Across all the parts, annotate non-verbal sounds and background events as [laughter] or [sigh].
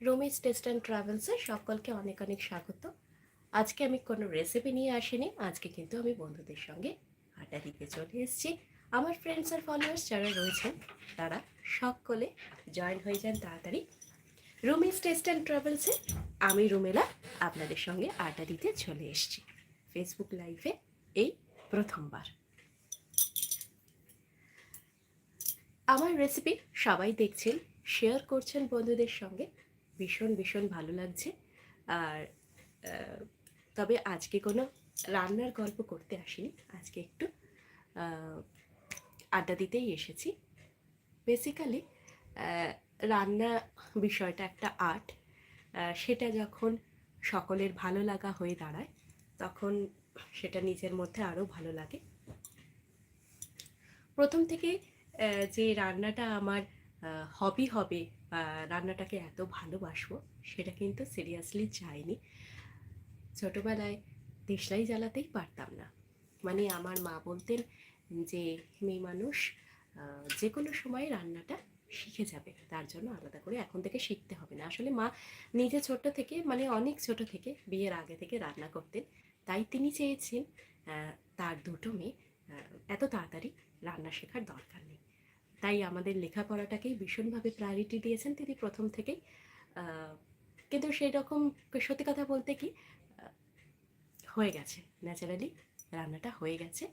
রোমিজ test and ট্রাভেলসে সকলকে অনেক অনেক স্বাগত। আজকে আমি কোনো রেসিপি নিয়ে আসিনি, আজকে কিন্তু আমি বন্ধুদের সঙ্গে আড্ডা দিতে চলে এসেছি। আমার ফ্রেন্ডস আর ফলোয়ার্স যারা রয়েছেন, তারা সকলে জয়েন হয়ে যান তাড়াতাড়ি। রুমিজ টেস্ট অ্যান্ড ট্রাভেলসে আমি রুমেলা আপনাদের সঙ্গে আড্ডা দিতে চলে এসেছি। ফেসবুক লাইভে এই প্রথমবার। আমার রেসিপি সবাই দেখছেন শেয়ার করছেন বন্ধুদের সঙ্গে। ভীষণ ভীষণ ভালো লাগছে। আর তবে আজকে কোনো রান্নার গল্প করতে আসিনি। আজকে একটু আড্ডা দিতেই এসেছি। বেসিক্যালি রান্না বিষয়টা একটা আর্ট। সেটা যখন সকলের ভালো লাগা হয়ে দাঁড়ায়, তখন সেটা নিজের মধ্যে আরও ভালো লাগে। প্রথম থেকে যে রান্নাটা আমার হবি হবে রান্নাটাকে এত ভালোবাসবো, সেটা কিন্তু সিরিয়াসলি চাইনি। ছোটোবেলায় দেশলাই জ্বালাতেই পারতাম না। মানে আমার মা বলতেন যে মেয়ে মানুষ যে কোনো সময় রান্নাটা শিখে যাবে। তার জন্য আলাদা করে এখন থেকে শিখতে হবে। না, আসলে মা নিজে ছোট থেকে মানে অনেক ছোট থেকে, বিয়ের আগে থেকে রান্না করতেন। তাই তিনি চেয়েছেন তার দুটো মেয়ে এত তাড়াতাড়ি রান্না শেখার দরকার নেই। তাই আমাদের লেখাপড়াটাকেই ভীষণভাবে প্রায়োরিটি দিয়েছেন তিনি প্রথম থেকেই। কিন্তু সেই রকম সত্যি কথা বলতে কি হয়ে গেছে। ন্যাচারালি রান্নাটা হয়ে গেছে।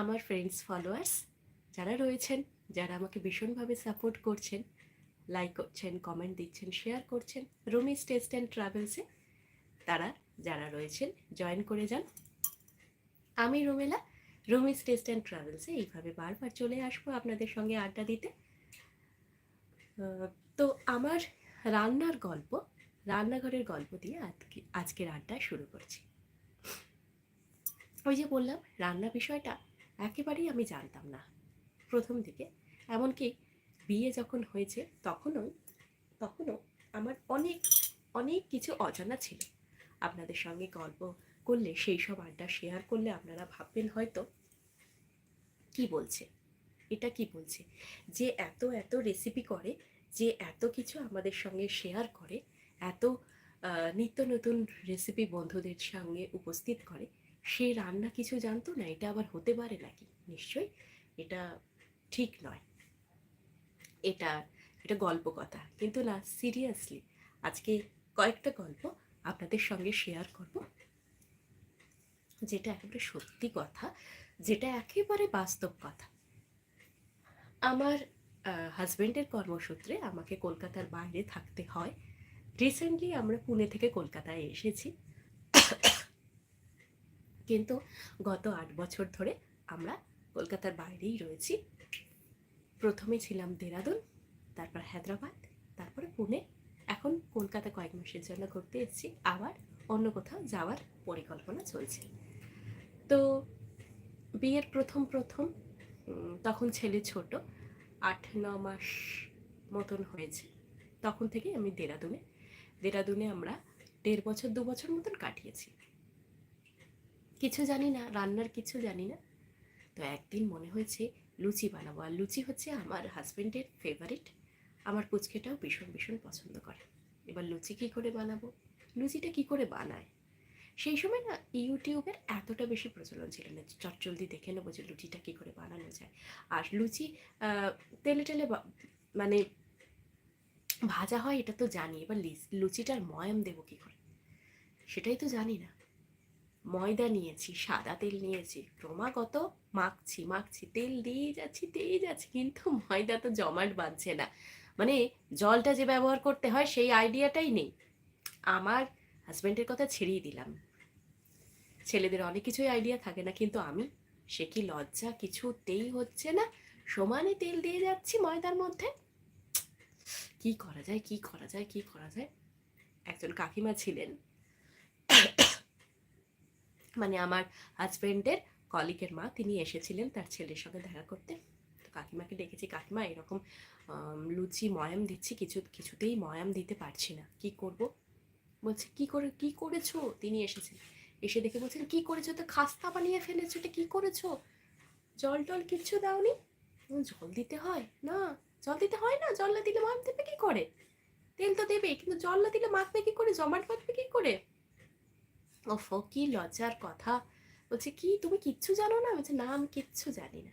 আমার ফ্রেন্ডস ফলোয়ার্স যারা রয়েছেন, যারা আমাকে ভীষণভাবে সাপোর্ট করছেন লাইক করছেন কমেন্ট দিচ্ছেন শেয়ার করছেন রুমিস টেস্ট অ্যান্ড ট্রাভেলসে তারা যারা রয়েছেন জয়েন করে যান। আমি রুমেলা রুমিস টেস্ট অ্যান্ড ট্রাভেলসে এইভাবে বারবার চলে আসব আপনাদের সঙ্গে আড্ডা দিতে। তো আমার রান্নার গল্প, রান্নাঘরের গল্প দিয়ে আজকে, আজকের আড্ডা শুরু করছি। ওই যে বললাম, রান্না বিষয়টা একেবারেই আমি জানতাম না। প্রথম দিকে, এমনকি বিয়ে যখন হয়েছে, তখনও তখনও আমার অনেক অনেক কিছু অজানা ছিল। আপনাদের সঙ্গে গল্প করলে, সেই সব আড্ডা শেয়ার করলে আপনারা ভাববেন হয়তো কি বলছে? এটা কি বলছে? যে এত এত রেসিপি করে, যে এত কিছু আমাদের সঙ্গে শেয়ার করে, এত নিত্য নতুন রেসিপি বন্ধুদের সঙ্গে উপস্থিত করে, সে রান্না কিছু জানতো না? এটা আবার হতে পারে নাকি? নিশ্চয়ই এটা ঠিক নয়। এটা এটা গল্প কথা। কিন্তু না সিরিয়াসলি আজকে কয়েকটা গল্প আপনাদের সঙ্গে শেয়ার করব, যেটা একেবারে সত্যি কথা। যেটা একেবারে বাস্তব কথা। আমার হাজব্যান্ডের কর্মসূত্রে আমাকে কলকাতার বাইরে থাকতে হয়। রিসেন্টলি আমরা পুনে থেকে কলকাতায় এসেছি। কিন্তু গত আট বছর ধরে আমরা কলকাতার বাইরেই রয়েছি। প্রথমে ছিলাম দেরাদুন, তারপর হায়দ্রাবাদ, তারপরে পুনে। এখন কলকাতা কয়েক মাসের জন্য ঘুরতে এসেছি। আবার অন্য কোথাও যাওয়ার পরিকল্পনা চলছে। তো বিয়ের প্রথম প্রথম তখন ছেলে ছোট, আট, ন মাস মতন হয়েছে। তখন থেকে আমি দেরাদুনে দেরাদুনে আমরা দেড় বছর, দু বছর মতন কাটিয়েছি। কিছু জানি না, রান্নার কিছু জানি না। তো একদিন মনে হয়েছে লুচি বানাবো, আর লুচি হচ্ছে আমার হাজব্যান্ডের ফেভারিট আমার পুচকেটাও ভীষণ ভীষণ পছন্দ করে। এবার লুচি কী করে বানাবো? লুচিটা কী করে বানায়? সেই সময় না ইউটিউবের এতটা বেশি প্রচলন ছিল না চটজলদি দেখে নেব যে লুচিটা কী করে বানানো যায়। আর লুচি তেলে টেলে মানে ভাজা হয় এটা তো জানি, এবার লিচ- লুচিটার ময়াম দেবো কী করে? সেটাই তো জানি না। ময়দা নিয়েছি, সাদা তেল নিয়েছি, ক্রমাগত মাখছি মাখছি, তেল দিয়ে যাচ্ছি দিয়ে যাচ্ছি, কিন্তু ময়দা তো জমাট বাঁধছে না। মানে জলটা যে ব্যবহার করতে হয় সেই আইডিয়াটাই নেই। আমার হাজব্যান্ডের কথা ছেড়েই দিলাম। ছেলেদের অনেক কিছুই আইডিয়া থাকে না, কিন্তু আমি সে কি লজ্জা? কিছুতেই হচ্ছে না। সমানে তেল দিয়ে যাচ্ছি ময়দার মধ্যে। কি করা যায়, কি করা যায়, কি করা যায়? একজন কাকিমা ছিলেন। মানে আমার হাজব্যান্ডের কলিকের মা, তিনি এসেছিলেন তার ছেলের সঙ্গে দেখা করতে। তো কাকিমাকে ডেকেছি, কাকিমা, এরকম লুচি ময়াম দিচ্ছি, কিছু, কিছুতেই ময়াম দিতে পারছি না। কি করব? বলছে, কি করে, কি করেছ? তিনি এসেছেন এসে দেখে বলছেন কি করেছ? তো খাস্তা বানিয়ে ফেলেছো, এটা কি করেছ? জল টল কিচ্ছু দাওনি? জল দিতে হয়? না। জল দিতে হয় না? জল না দিলে ময়াম দেবে কি করে? তেল তো দেবে কিন্তু জল না দিলে মাখবে কি করে? জমাট বাঁধবে কি করে? ওফ কি লজ্জার কথা। বলছে, কি? তুমি কিচ্ছু জানো না? বলছে, না, আমি কিচ্ছু জানি না।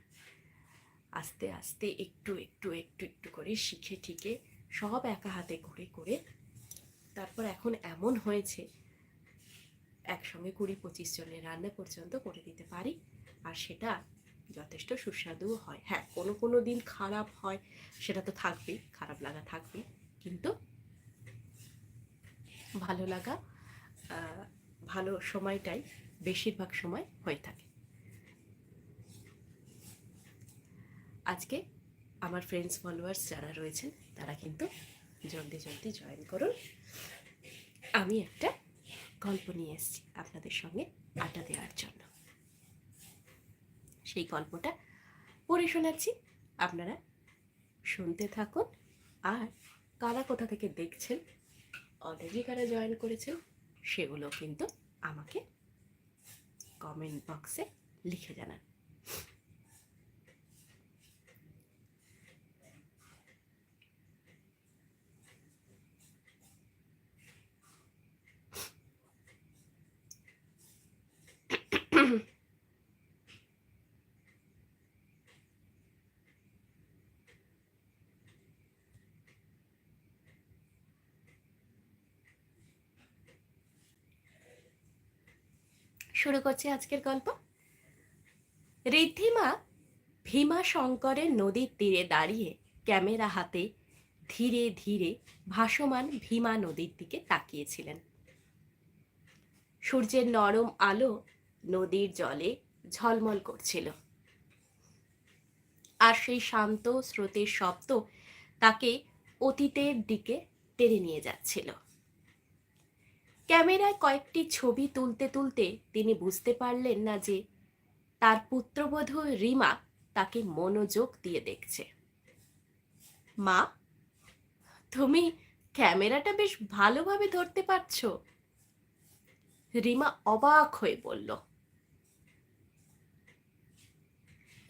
আস্তে আস্তে, একটু একটু একটু একটু করে শিখে, ঠিকে সব একা হাতে করে করে তারপর এখন এমন হয়েছে একসঙ্গে কুড়ি পঁচিশ জনের রান্না পর্যন্ত করে দিতে পারি। আর সেটা যথেষ্ট সুস্বাদু হয়। হ্যাঁ কোনো কোনো দিন খারাপ হয়, সেটা তো থাকবেই, খারাপ লাগা থাকবে কিন্তু ভালো লাগা ভালো সময়টাই বেশিরভাগ সময় হয়ে থাকে। আজকে আমার ফ্রেন্ডস ফলোয়ার্স যারা রয়েছেন, তারা কিন্তু জলদি জলদি জয়েন করুন। আমি একটা গল্প নিয়ে এসেছি আপনাদের সঙ্গে আড্ডা দেওয়ার জন্য। সেই গল্পটা পড়ে শোনাচ্ছি। আপনারা শুনতে থাকুন। আর কারা কোথা থেকে দেখছেন অলরেডি কারা জয়েন করেছেন, সেগুলো কিন্তু আমাকে কমেন্ট বক্সে লিখে জানান। শুরু করছি আজকের গল্প। ঋদ্ধিমা ভীমা শঙ্করের নদীর তীরে দাঁড়িয়ে ক্যামেরা হাতে ধীরে ধীরে ভাসমান ভীমা নদীর দিকে তাকিয়েছিলেন। সূর্যের নরম আলো নদীর জলে ঝলমল করছিল। আর সেই শান্ত স্রোতের শব্দ তাকে অতীতের দিকে টেনে নিয়ে যাচ্ছিল। ক্যামেরায় কয়েকটি ছবি তুলতে তুলতে তিনি বুঝতে পারলেন না যে তার পুত্রবধূ রিমা তাকে মনোযোগ দিয়ে দেখছে। মা, তুমি ক্যামেরাটা বেশ ভালোভাবে ধরতে পারছ? রিমা অবাক হয়ে বলল।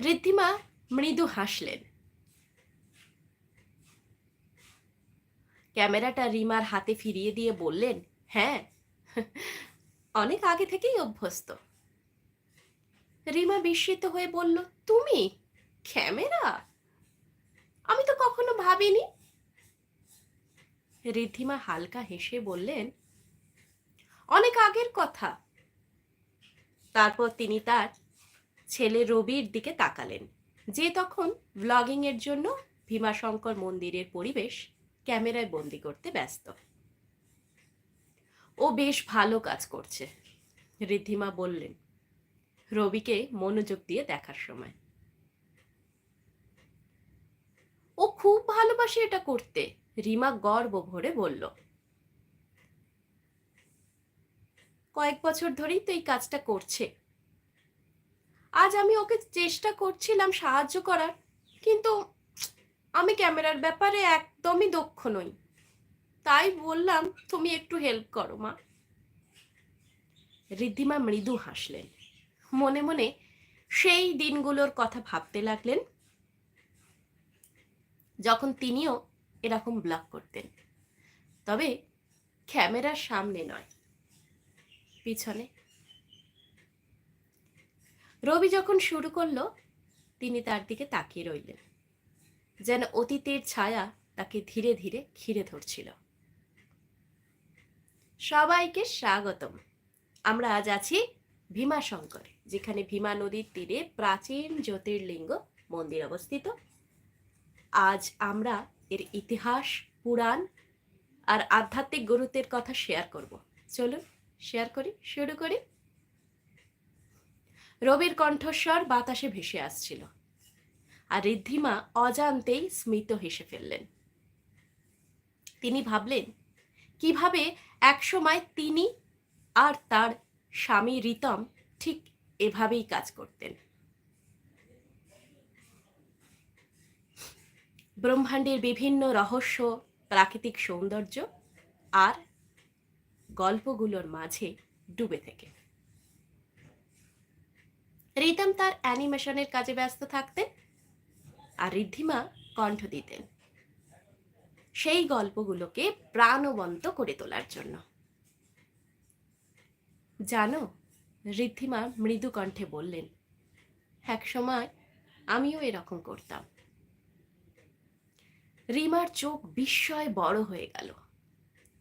ঋদ্ধিমা মৃদু হাসলেন। ক্যামেরাটা রিমার হাতে ফিরিয়ে দিয়ে বললেন হ্যাঁ অনেক আগে থেকেই অভ্যস্ত। রিমা বিস্মিত হয়ে বলল, তুমি? ক্যামেরা? আমি তো কখনো ভাবিনি। রিদ্ধিমা হালকা হেসে বললেন, অনেক আগের কথা। তারপর তিনি তার ছেলে রবির দিকে তাকালেন, যে তখন ব্লগিং এর জন্য ভীমাশঙ্কর মন্দিরের পরিবেশ ক্যামেরায় বন্দি করতে ব্যস্ত। ও বেশ ভালো কাজ করছে ঋদ্ধিমা বললেন। রবিকে মনোযোগ দিয়ে দেখার সময়। ও খুব ভালোবাসে এটা করতে, রিমা গর্ব ভরে বলল। কয়েক বছর ধরেই তো এই কাজটা করছে। আজ আমি ওকে চেষ্টা করছিলাম সাহায্য করার, কিন্তু আমি ক্যামেরার ব্যাপারে একদমই দক্ষ নই। তাই বললাম, তুমি একটু হেল্প করো, মা। ঋদ্ধিমা মৃদু হাসলেন। মনে মনে সেই দিনগুলোর কথা ভাবতে লাগলেন, যখন তিনিও এরকম ব্লগ করতেন। তবে ক্যামেরার সামনে নয়, পিছনে। রবি যখন শুরু করল, তিনি তার দিকে তাকিয়ে রইলেন, যেন অতীতের ছায়া তাকে ধীরে ধীরে ঘিরে ধরছিল। সবাইকে স্বাগতম। আমরা আজ আছি ভীমাশঙ্করে, যেখানে ভীমা নদীর তীরে প্রাচীন জ্যোতির্লিঙ্গ মন্দির অবস্থিত। আজ আমরা এর ইতিহাস, পুরাণ আর আধ্যাত্মিক গুরুত্বের কথা শেয়ার করব। চলুন শেয়ার করি, শুরু করি। রবির কণ্ঠস্বর বাতাসে ভেসে আসছিল আর ঋদ্ধিমা অজান্তেই স্মিত হেসে ফেললেন। তিনি ভাবলেন কীভাবে একসময় তিনি আর তার স্বামী রিতম ঠিক এভাবেই কাজ করতেন? ব্রহ্মাণ্ডের বিভিন্ন রহস্য, প্রাকৃতিক সৌন্দর্য আর গল্পগুলোর মাঝে ডুবে থেকে। রিতম তার অ্যানিমেশনের কাজে ব্যস্ত থাকতেন আর ঋদ্ধিমা কণ্ঠ দিতেন। সেই গল্পগুলোকে প্রাণবন্ত করে তোলার জন্য। জানো, ঋদ্ধিমা মৃদু কণ্ঠে বললেন, এক সময় আমিও এরকম করতাম। রিমার চোখ বিস্ময় বড় হয়ে গেল।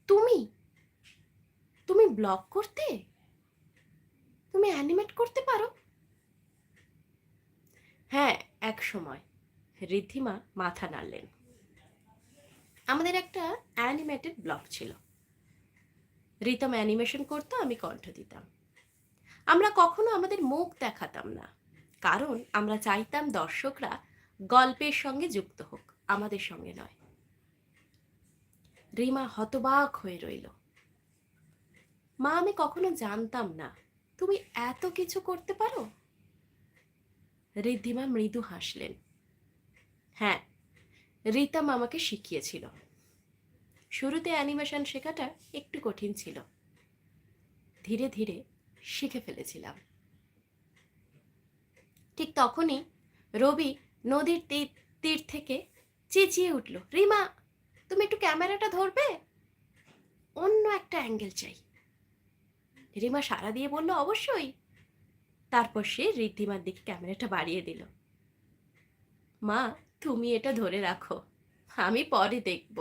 তুমি? তুমি ব্লগ করতে? তুমি অ্যানিমেট করতে পারো? হ্যাঁ এক সময়, ঋদ্ধিমা মাথা নাড়লেন। আমাদের একটা অ্যানিমেটেড ব্লগ ছিল। রিতম অ্যানিমেশন করতো, আমি কণ্ঠ দিতাম। আমরা কখনো আমাদের মুখ দেখাতাম না, কারণ আমরা চাইতাম দর্শকরা গল্পের সঙ্গে যুক্ত হোক, আমাদের সঙ্গে নয়। রিমা হতবাক হয়ে রইল। মা, আমি কখনো জানতাম না, তুমি এত কিছু করতে পারো? ঋদ্ধিমা মৃদু হাসলেন। হ্যাঁ রিতাম আমাকে শিখিয়েছিল। শুরুতে অ্যানিমেশন শেখাটা একটু কঠিন ছিল। ধীরে ধীরে শিখে ফেলেছিলাম। ঠিক তখনই রবি নদীর তীর তীর থেকে চেঁচিয়ে উঠল, রিমা, তুমি একটু ক্যামেরাটা ধরবে? অন্য একটা অ্যাঙ্গেল চাই। রিমা সারা দিয়ে বলল, অবশ্যই। তারপর সে ঋদ্ধিমার দিকে ক্যামেরাটা বাড়িয়ে দিল। মা তুমি এটা ধরে রাখো, আমি পরে দেখব।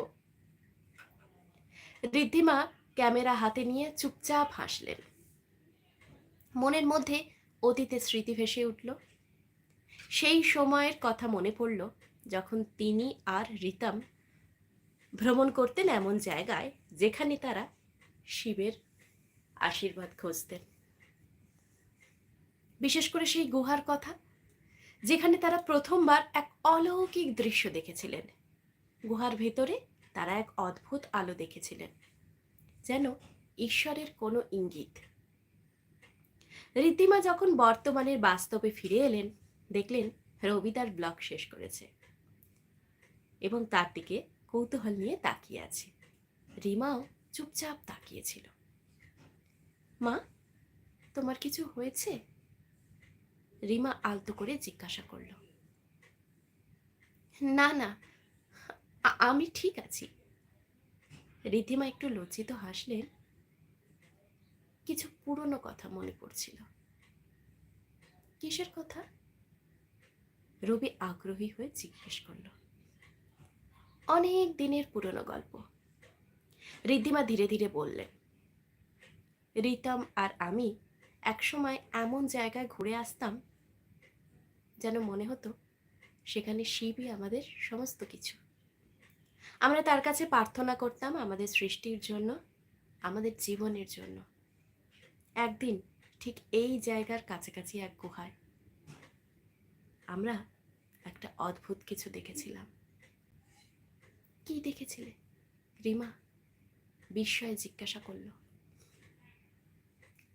ঋদ্ধিমা ক্যামেরা হাতে নিয়ে চুপচাপ হাসলেন। মনের মধ্যে অতীতে স্মৃতি ভেসে উঠল। সেই সময়ের কথা মনে পড়ল যখন তিনি আর রিতম ভ্রমণ করতেন এমন জায়গায় যেখানে তারা শিবের আশীর্বাদ খুঁজতেন। বিশেষ করে সেই গুহার কথা যেখানে তারা প্রথমবার এক অলৌকিক দৃশ্য দেখেছিলেন। গুহার ভেতরে তারা এক অদ্ভুত আলো দেখেছিলেন, যেন ঈশ্বরের কোনো ইঙ্গিত। ঋদ্ধিমা যখন বর্তমানের বাস্তবে ফিরে এলেন, দেখলেন রবি তার ব্লগ শেষ করেছে এবং তার দিকে কৌতূহল নিয়ে তাকিয়ে আছে। রিমাও চুপচাপ তাকিয়েছিল মা, তোমার কিছু হয়েছে? রিমা আলতো করে জিজ্ঞাসা করল। না না। আমি ঠিক আছি। রিধিমা একটু লজ্জিত হাসলেন। কিছু পুরনো কথা মনে পড়ছিল। কিসের কথা? রবি আগ্রহী হয়ে জিজ্ঞেস করল। অনেক দিনের পুরনো গল্প। রিদ্ধিমা ধীরে ধীরে বললেন রিতম আর আমি একসময় এমন জায়গায় ঘুরে আসতাম যেন মনে হতো সেখানে শিবই আমাদের সমস্ত কিছু। আমরা তার কাছে প্রার্থনা করতাম আমাদের সৃষ্টির জন্য, আমাদের জীবনের জন্য। একদিন ঠিক এই জায়গার কাছাকাছি এক গুহায় আমরা একটা অদ্ভুত কিছু দেখেছিলাম। কি দেখেছিলে? রিমা বিস্ময়ে জিজ্ঞাসা করল।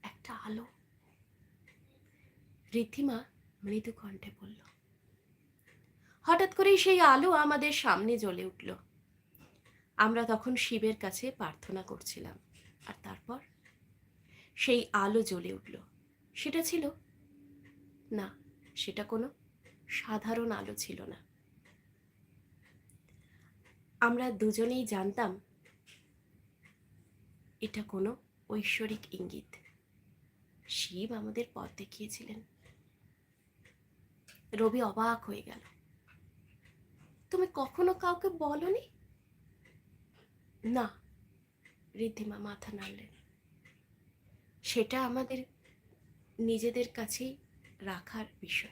একটা আলো। ঋদ্ধিমা মৃদু কণ্ঠে বলল, হঠাৎ করেই সেই আলো আমাদের সামনে জ্বলে উঠল। আমরা তখন শিবের কাছে প্রার্থনা করছিলাম, আর তারপর সেই আলো জ্বলে উঠল। সেটা ছিল? না, সেটা কোনো সাধারণ আলো ছিল না। আমরা দুজনেই জানতাম, এটা কোনো ঐশ্বরিক ইঙ্গিত। শিব আমাদের পথ দেখিয়েছিলেন। রবি অবাক হয়ে গেল। তুমি কখনো কাউকে বলনি? না, ঋদ্ধিমা মাথা নাড়লেন। সেটা আমাদের নিজেদের কাছেই রাখার বিষয়।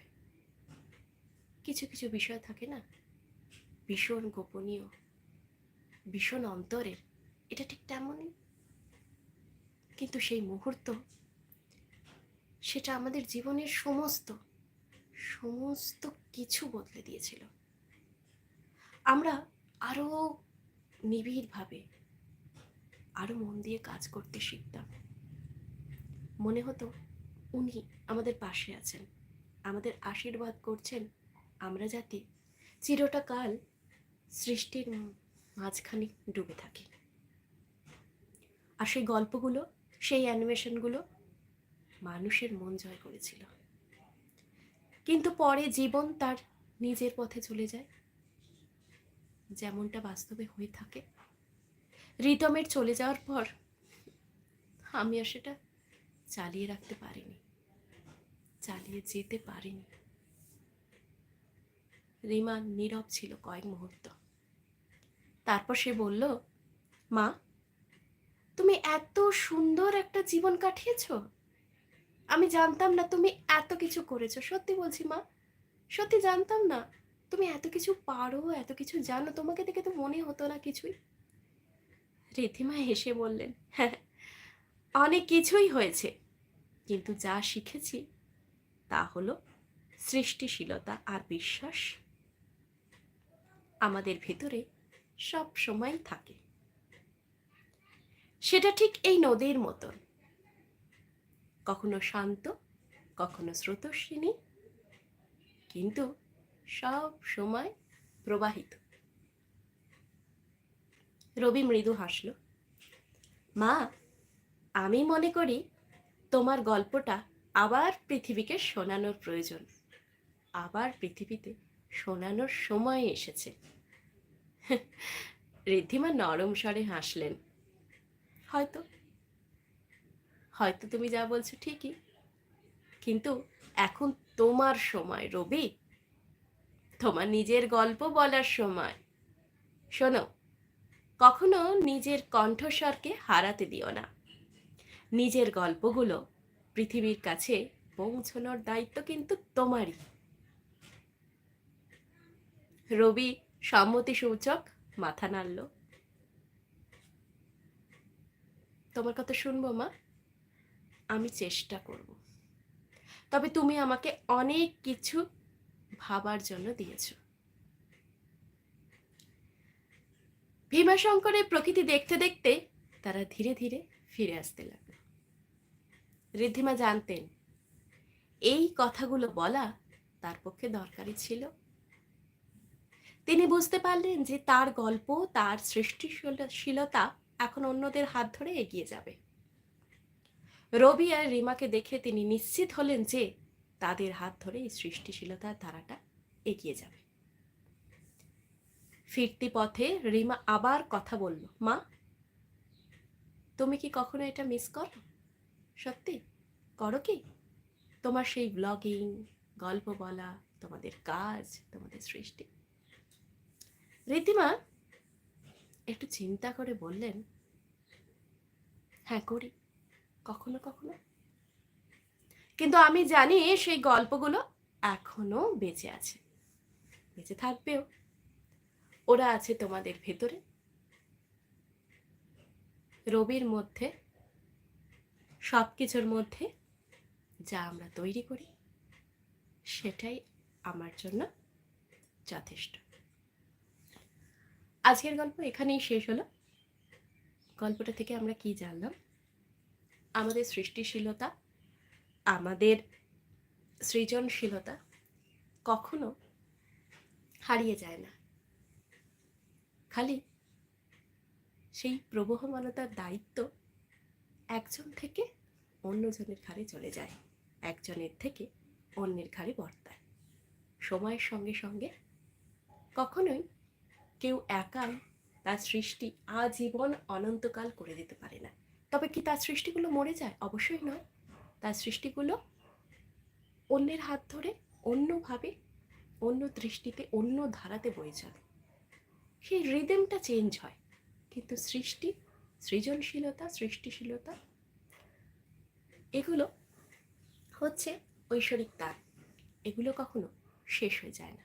কিছু কিছু বিষয় থাকে না, ভীষণ গোপনীয়, ভীষণ অন্তরের, এটা ঠিক তেমনই। কিন্তু সেই মুহূর্ত, সেটা আমাদের জীবনের সমস্ত সমস্ত কিছু বদলে দিয়েছিল। আমরা আরও নিবিড়ভাবে আরও মন দিয়ে কাজ করতে শিখতাম। মনে হতো উনি আমাদের পাশে আছেন, আমাদের আশীর্বাদ করছেন, আমরা যাতে চিরটা কাল সৃষ্টির মাঝখানে ডুবে থাকি। আর সেই গল্পগুলো, সেই অ্যানিমেশনগুলো মানুষের মন জয় করেছিল। কিন্তু পরে জীবন তার নিজের পথে চলে যায়। যেমনটা বাস্তবে হয়ে থাকে। রিতমের চলে যাওয়ার পর আমি আর সেটা চালিয়ে রাখতে পারিনি। চালিয়ে যেতে পারিনি। রিমা নীরব ছিল কয়েক মুহূর্ত। তারপর সে বলল, মা, তুমি এত সুন্দর একটা জীবন কাটিয়েছো। আমি জানতাম না তুমি এত কিছু করেছ, সত্যি বলছি মা। সত্যি জানতাম না, তুমি এত কিছু পারো, এত কিছু জানো, তোমাকে দেখে তো মনে হতো না কিছুই। রীতিমা হেসে বললেন হ্যাঁ অনেক কিছুই হয়েছে, কিন্তু যা শিখেছি তা হলো সৃষ্টিশীলতা আর বিশ্বাস আমাদের ভেতরে সব সময় থাকে। সেটা ঠিক এই নদীর মতন। কখনো শান্ত, কখনো স্রোতস্বিনী, কিন্তু সব সময় প্রবাহিত। রবি মৃদু হাসল, মা, আমি মনে করি তোমার গল্পটা আবার পৃথিবীকে শোনানোর প্রয়োজন। আবার পৃথিবীতে শোনানোর সময় এসেছে। [laughs] ঋদ্ধিমা নরম স্বরে হাসলেন, হয়তো হয়তো তুমি যা বলছো ঠিকই। কিন্তু এখন তোমার সময়, রবি। তোমার নিজের গল্প বলার সময়। শোনো, কখনো নিজের কণ্ঠস্বরকে হারাতে দিও না। নিজের গল্পগুলো পৃথিবীর কাছে পৌঁছানোর দায়িত্ব কিন্তু তোমারই। রবি সম্মতি সূচক মাথা নাড়ল। তোমার কথা শুনব, মা? আমি চেষ্টা করব। তবে তুমি আমাকে অনেক কিছু ভাবার জন্য দিয়েছ। ভীমাশঙ্করের প্রকৃতি দেখতে দেখতে তারা ধীরে ধীরে ফিরে আসতে লাগল। ঋদ্ধিমা জানতেন, এই কথাগুলো বলা তার পক্ষে দরকারি ছিল। তিনি বুঝতে পারলেন যে তার গল্প, তার সৃষ্টিশীলতা এখন অন্যদের হাত ধরে এগিয়ে যাবে। রবি আর রিমাকে দেখে তিনি নিশ্চিত হলেন যে তাদের হাত ধরে এই সৃষ্টিশীলতার ধারাটা এগিয়ে যাবে। ফিরতি পথে রিমা আবার কথা বলল, মা, তুমি কি কখনো এটা মিস করো? সত্যি? করো কি? তোমার সেই ব্লগিং গল্প বলা, তোমাদের কাজ, তোমাদের সৃষ্টি। রীতিমা একটু চিন্তা করে বললেন হ্যাঁ করি। কখনো কখনো। কিন্তু আমি জানি সেই গল্পগুলো এখনও বেঁচে আছে। বেঁচে থাকবেও। ওরা আছে তোমাদের ভেতরে। রবির মধ্যে সব কিছুর মধ্যে যা আমরা তৈরি করি, সেটাই আমার জন্য যথেষ্ট। আজকের গল্প এখানেই শেষ হলো। গল্পটা থেকে আমরা কি জানলাম? আমাদের সৃষ্টিশীলতা, আমাদের সৃজনশীলতা কখনো হারিয়ে যায় না। খালি সেই প্রবহমানতার দায়িত্ব একজন থেকে অন্যজনের ঘাড়ে চলে যায়, একজনের থেকে অন্যের ঘাড়ে বর্তায়। সময়ের সঙ্গে সঙ্গে কখনোই কেউ একাই তার সৃষ্টি আজীবন অনন্তকাল করে দিতে পারে না। তবে কি তার সৃষ্টিগুলো মরে যায়? অবশ্যই নয়। তার সৃষ্টিগুলো অন্যের হাত ধরে অন্যভাবে, অন্য দৃষ্টিতে, অন্য ধারাতে বয়ে চলে। সেই রিদেমটা চেঞ্জ হয়। কিন্তু সৃষ্টি, সৃজনশীলতা, সৃষ্টিশীলতা, এগুলো হচ্ছে ঐশ্বরিক তার। এগুলো কখনো শেষ হয়ে যায় না।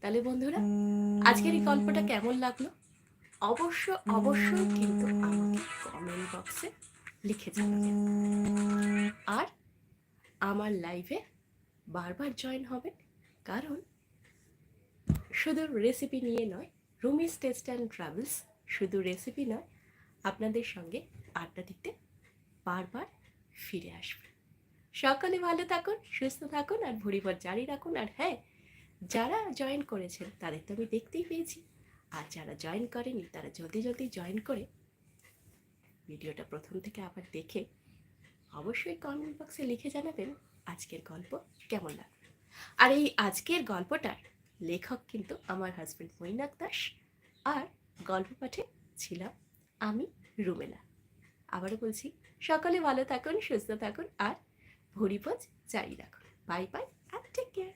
তাহলে বন্ধুরা, আজকের এই গল্পটা কেমন লাগল? অবশ্য, অবশ্যই কিন্তু আমাকে কমেন্ট বক্সে লিখে জানাবেন। আর আমার লাইভে বারবার জয়েন হবেন, কারণ শুধু রেসিপি নিয়ে নয় রুমিস টেস্ট অ্যান্ড ট্রাভেলস শুধু রেসিপি নয়, আপনাদের সঙ্গে আড্ডা দিতে বারবার ফিরে আসবে। সকালে ভালো থাকুন, সুস্থ থাকুন, আর ভরিবার জারি রাখুন। আর হ্যাঁ যারা জয়েন করেছেন, তাদের তো আমি দেখতেই পেয়েছি। আর যারা জয়েন করেনি, তারা জলদি জলদি জয়েন করে ভিডিওটা প্রথম থেকে আবার দেখে অবশ্যই কমেন্ট বক্সে লিখে জানাবেন আজকের গল্প কেমন লাগবে আর এই আজকের গল্পটার লেখক কিন্তু আমার হাজব্যান্ড মৈনাক দাস আর গল্প পাঠে ছিলাম আমি রুমেলা আবারও বলছি, সকালে ভালো থাকুন, সুস্থ থাকুন আর ভরিপজ জারি রাখুন। বাই বাই আর টেক কেয়ার